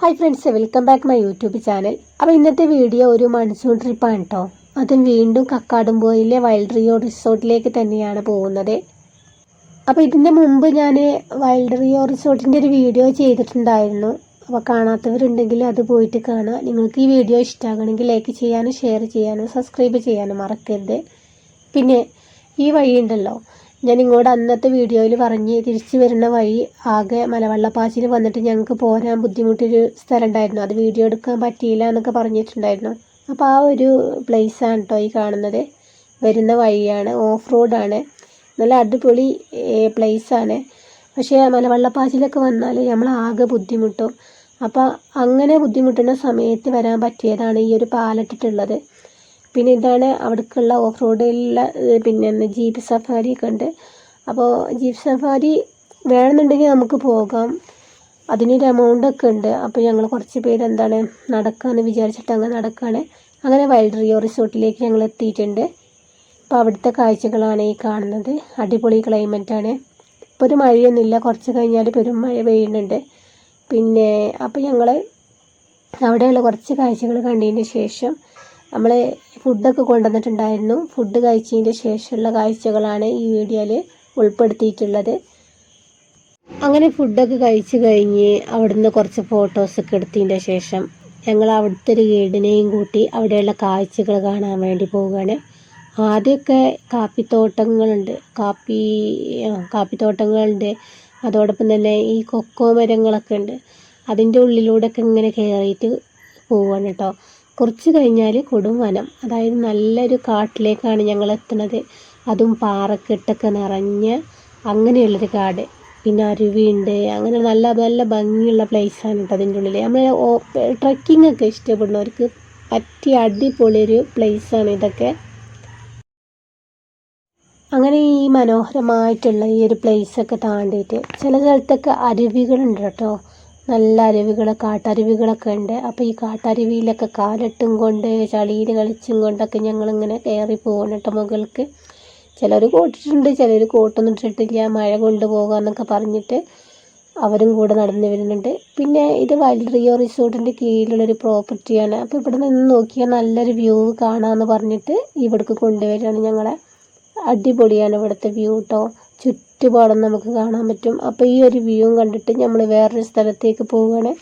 Hi friends welcome back my YouTube channel അപ്പോൾ ഇന്നത്തെ video ഒരു മൺസൂൺ ട്രിപ്പാണ് കേട്ടോ അതും വീണ്ടും കക്കാടുംപോയിലെ വൈൽഡ് റിയോ റിസോർട്ടിലേക്ക് തന്നെയാണ് പോകുന്നത്. അപ്പോൾ ഇതിന്റെ മുമ്പ് ഞാൻ വൈൽഡ് റിയോ റിസോർട്ടിന്റെ ഒരു വീഡിയോ ചെയ്തിട്ടുണ്ടായിരുന്നു. അപ്പോൾ കാണാത്തവരുണ്ടെങ്കിൽ അത് പോയിട്ട് കാണുക. നിങ്ങൾക്ക് ഈ വീഡിയോ ഇഷ്ടമാകണമെങ്കിൽ ലൈക്ക് ചെയ്യാനും ഷെയർ ചെയ്യാനും സബ്സ്ക്രൈബ് ചെയ്യാനും മറക്കരുത്. പിന്നെ ഈ വഴി ഉണ്ടല്ലോ ഞാൻ ഇങ്ങോട്ട് അന്നത്തെ വീഡിയോയിൽ പറഞ്ഞ് തിരിച്ചു വരുന്ന വഴി ആകെ മലവെള്ളപ്പാച്ചിൽ വന്നിട്ട് ഞങ്ങൾക്ക് പോരാൻ ബുദ്ധിമുട്ടൊരു സ്ഥലം ഉണ്ടായിരുന്നു അത് വീഡിയോ എടുക്കാൻ പറ്റിയില്ല എന്നൊക്കെ പറഞ്ഞിട്ടുണ്ടായിരുന്നു. അപ്പോൾ ആ ഒരു പ്ലേസാണ് കേട്ടോ ഈ കാണുന്നത്. വരുന്ന വഴിയാണ് ഓഫ് റോഡാണ് നല്ല അടിപൊളി പ്ലേസാണ് പക്ഷേ മലവെള്ളപ്പാച്ചിലൊക്കെ വന്നാൽ നമ്മൾ ആകെ ബുദ്ധിമുട്ടും. അപ്പോൾ അങ്ങനെ ബുദ്ധിമുട്ടുന്ന സമയത്ത് വരാൻ പറ്റിയതാണ് ഈ ഒരു പാലട്ടിട്ടുള്ളത് പിന്നെ ഇതാണ് അവിടേക്കുള്ള ഓഫ് റോഡിലുള്ള പിന്നെ ജീപ്പ് സഫാരി ഒക്കെ ഉണ്ട്. അപ്പോൾ ജീപ്പ് സഫാരി വേണമെന്നുണ്ടെങ്കിൽ നമുക്ക് പോകാം. അതിനൊരു എമൗണ്ട് ഒക്കെ ഉണ്ട്. അപ്പോൾ ഞങ്ങൾ കുറച്ച് പേര് എന്താണ് നടക്കാമെന്ന് വിചാരിച്ചിട്ട് അങ്ങനെ നടക്കുകയാണ് അങ്ങനെ വൈൽഡ് റിയോ റിസോർട്ടിലേക്ക് ഞങ്ങൾ എത്തിയിട്ടുണ്ട്. അപ്പോൾ അവിടുത്തെ കാഴ്ചകളാണ് ഈ കാണുന്നത്. അടിപൊളി ക്ലൈമറ്റാണ് ഇപ്പോൾ ഒരു മഴയൊന്നുമില്ല. കുറച്ച് കഴിഞ്ഞാൽ പെരും മഴ പെയ്യുന്നുണ്ട്. പിന്നെ അപ്പോൾ ഞങ്ങൾ അവിടെയുള്ള കുറച്ച് കാഴ്ചകൾ കണ്ടതിന് ശേഷം നമ്മൾ ഫുഡൊക്കെ കൊണ്ടുവന്നിട്ടുണ്ടായിരുന്നു. ഫുഡ് കഴിച്ചതിന്റെ ശേഷമുള്ള കാഴ്ചകളാണ് ഈ വീഡിയോയിൽ ഉൾപ്പെടുത്തിയിട്ടുള്ളത്. അങ്ങനെ ഫുഡൊക്കെ കഴിച്ച് കഴിഞ്ഞ് അവിടുന്ന് കുറച്ച് ഫോട്ടോസൊക്കെ എടുത്തതിന്റെ ശേഷം ഞങ്ങൾ അവിടുത്തെ ഒരു ഗൈഡിനെയും കൂട്ടി അവിടെയുള്ള കാഴ്ചകൾ കാണാൻ വേണ്ടി പോവുകയാണ്. ആദ്യമൊക്കെ കാപ്പിത്തോട്ടങ്ങളുണ്ട്. കാപ്പി കാപ്പിത്തോട്ടങ്ങളുണ്ട്. അതോടൊപ്പം തന്നെ ഈ കൊക്കോ മരങ്ങളൊക്കെ ഉണ്ട്. അതിന്റെ ഉള്ളിലൂടെയൊക്കെ ഇങ്ങനെ കയറിയിട്ട് പോവുകയാണ് കേട്ടോ. കുറച്ച് കഴിഞ്ഞാൽ കൊടും വനം. അതായത് നല്ലൊരു കാട്ടിലേക്കാണ് ഞങ്ങൾ എത്തുന്നത് അതും പാറക്കെട്ടൊക്കെ നിറഞ്ഞ അങ്ങനെയുള്ളൊരു കാട്. പിന്നെ അരുവിയുണ്ട്. അങ്ങനെ നല്ല നല്ല ഭംഗിയുള്ള പ്ലേസാണ് കേട്ടോ അതിന്റെ ഉള്ളിൽ നമ്മൾ ട്രക്കിംഗ് ഒക്കെ ഇഷ്ടപ്പെടുന്നവർക്ക് പറ്റിയ അടിപൊളിയൊരു പ്ലേസാണ് ഇതൊക്കെ. അങ്ങനെ ഈ മനോഹരമായിട്ടുള്ള ഈ ഒരു പ്ലേസൊക്കെ താണ്ടിയിട്ട് ചില സ്ഥലത്തൊക്കെ അരുവികളുണ്ട് കേട്ടോ നല്ല അരുവികൾ കാട്ടരുവികളൊക്കെ ഉണ്ട്. അപ്പോൾ ഈ കാട്ടരുവിയിലൊക്കെ കാലിട്ടും കൊണ്ട് ചളിയിൽ കളിച്ചും കൊണ്ടൊക്കെ ഞങ്ങളിങ്ങനെ കയറി പോകണം കേട്ടോ മുകൾക്ക്. ചിലർ കോട്ടിട്ടുണ്ട് ചിലർ കോട്ടൊന്നും ഇട്ടിട്ടില്ല മഴ കൊണ്ട് പോകാമെന്നൊക്കെ പറഞ്ഞിട്ട് അവരും കൂടെ നടന്നു വരുന്നുണ്ട്. പിന്നെ ഇത് വൈൽഡ് റിയോ റിസോർട്ടിന്റെ കീഴിലുള്ളൊരു പ്രോപ്പർട്ടിയാണ്. അപ്പോൾ ഇവിടെ നിന്ന് നോക്കിയാൽ നല്ലൊരു വ്യൂ കാണാമെന്ന് പറഞ്ഞിട്ട് ഇവിടേക്ക് കൊണ്ടുവരികയാണ് ഞങ്ങളെ. അടിപൊളിയാണ് ഇവിടുത്തെ വ്യൂ കേട്ടോ ചുറ്റുപാടും നമുക്ക് കാണാൻ പറ്റും. അപ്പോൾ ഈ ഒരു വ്യൂവും കണ്ടിട്ട് നമ്മൾ വേറൊരു സ്ഥലത്തേക്ക് പോവുകയാണ്.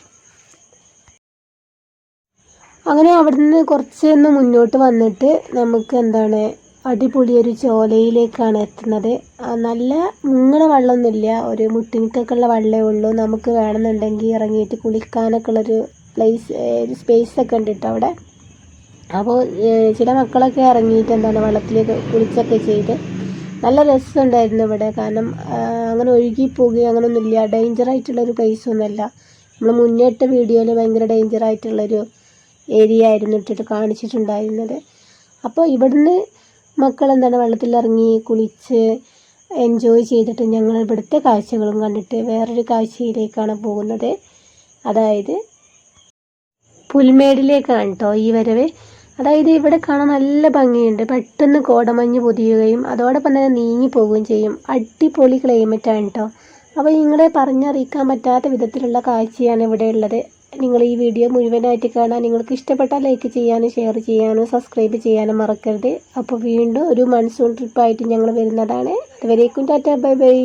അങ്ങനെ അവിടെ നിന്ന് കുറച്ചൊന്ന് മുന്നോട്ട് വന്നിട്ട് നമുക്ക് എന്താണ് അടിപൊളി ഒരു ചോലയിലേക്കാണ് എത്തുന്നത്. നല്ല മുങ്ങണ വെള്ളമൊന്നുമില്ല. ഒരു മുട്ടിനിക്കൊക്കെ ഉള്ള വെള്ളമേ ഉള്ളൂ. നമുക്ക് വേണമെന്നുണ്ടെങ്കിൽ ഇറങ്ങിയിട്ട് കുളിക്കാനൊക്കെ ഉള്ളൊരു പ്ലേസ് ഒരു സ്പേസ് ഒക്കെ ഉണ്ട് കേട്ടോ അവിടെ. അപ്പോൾ ചില മക്കളൊക്കെ ഇറങ്ങിയിട്ട് എന്താണ് വെള്ളത്തിലേക്ക് കുളിച്ചൊക്കെ ചെയ്ത് നല്ല രസമുണ്ടായിരുന്നു ഇവിടെ. കാരണം അങ്ങനെ ഒഴുകി അങ്ങനെയൊന്നുമില്ല ഡേഞ്ചർ ആയിട്ടുള്ളൊരു പ്ലേസ് ഒന്നുമല്ല നമ്മൾ മുന്നേറ്റ വീഡിയോയിൽ ഭയങ്കര ഡേഞ്ചർ ആയിട്ടുള്ളൊരു ഏരിയ ആയിരുന്നു ഇട്ടിട്ട് കാണിച്ചിട്ടുണ്ടായിരുന്നത്. അപ്പോൾ ഇവിടുന്ന് മക്കൾ എന്താണ് വെള്ളത്തിലിറങ്ങി കുളിച്ച് എൻജോയ് ചെയ്തിട്ട് ഞങ്ങൾ ഇവിടുത്തെ കാഴ്ചകളും കണ്ടിട്ട് വേറൊരു കാഴ്ചയിലേക്കാണ് പോകുന്നത്. അതായത് പുൽമേടിലേക്കാണ് കേട്ടോ ഈ വരവ്. അതായത് ഇവിടെ കാണാൻ നല്ല ഭംഗിയുണ്ട്. പെട്ടെന്ന് കോടമഞ്ഞ് പൊതിയുകയും അതോടൊപ്പം തന്നെ നീങ്ങി പോവുകയും ചെയ്യും. അടിപൊളി ക്ലൈമറ്റ് ആണ് കേട്ടോ അപ്പോൾ നിങ്ങളെ പറഞ്ഞറിയിക്കാൻ പറ്റാത്ത വിധത്തിലുള്ള കാഴ്ചയാണ് ഇവിടെ ഉള്ളത്. നിങ്ങൾ ഈ വീഡിയോ മുഴുവനായിട്ട് കാണാൻ നിങ്ങൾക്ക് ഇഷ്ടപ്പെട്ടാൽ ലൈക്ക് ചെയ്യാനും ഷെയർ ചെയ്യാനും സബ്സ്ക്രൈബ് ചെയ്യാനും മറക്കരുത്. അപ്പോൾ വീണ്ടും ഒരു മൺസൂൺ ട്രിപ്പായിട്ട് ഞങ്ങൾ വരുന്നതാണ്. അതുവരേക്കും ടാറ്റ ബൈ ബൈ